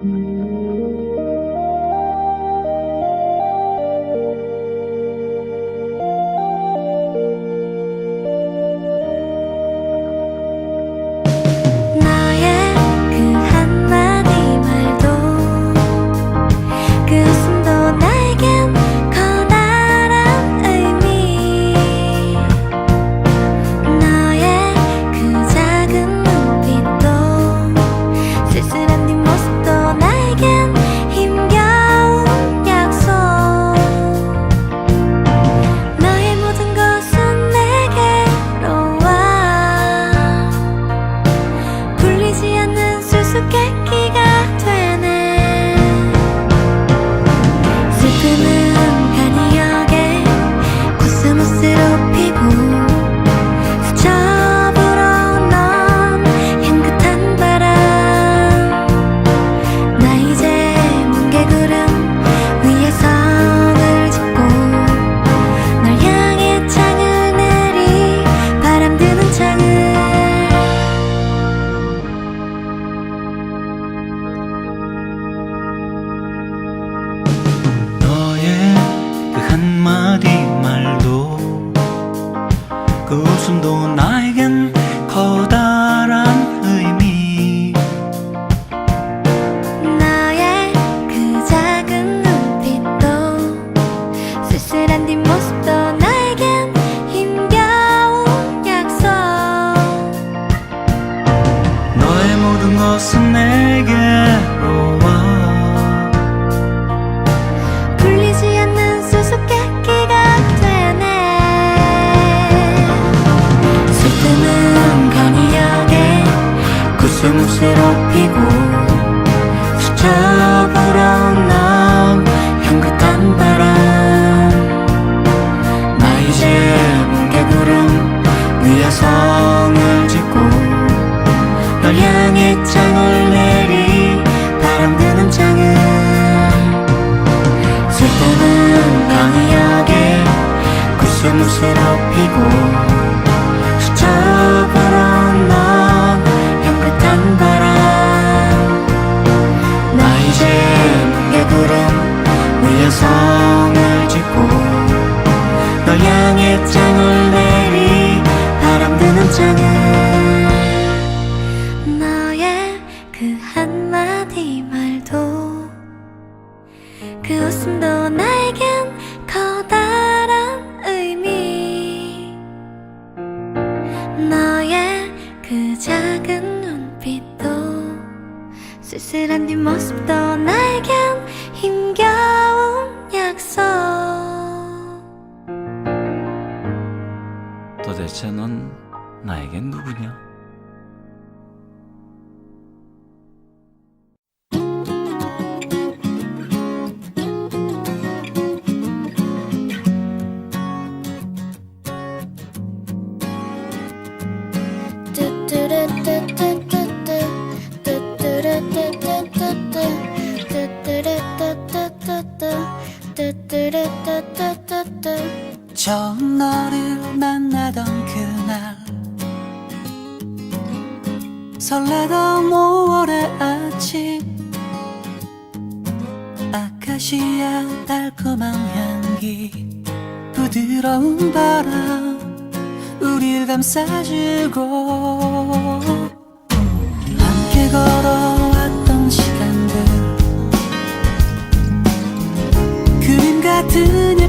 너의 슬 피고 스쳐 불어온 넌 향긋한 바람. 나 이제 뭉게구름 위에 성을 짓고 널 향해 창을 내리 바람 드는 창을. 슬픔은 코스모스로 피고 그그 웃음도 나에겐 커다란 의미. 너의 그 작은 눈빛도 쓸쓸한 뒷모습도 나에겐 힘겨운 약속. 도대체 넌 나에겐 누구냐? 처음 설레던 5월의 아침. 아카시아 달콤한 향기 부드러운 바람 우릴 감싸주고. 함께 걸어왔던 시간들. 그림 같은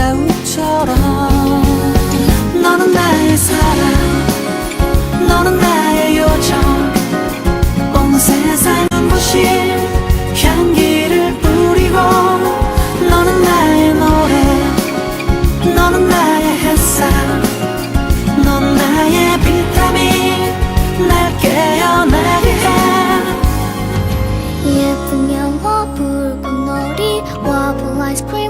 새우처럼 너는 나의 사랑 너는 나의 요정. 온 세상은 무시 향기를 뿌리고 너는 나의 노래 너는 나의 햇살 너는 나의 비타민 날 깨어나게 해. 예쁜 영화 붉은 놀이 와부 아이스크림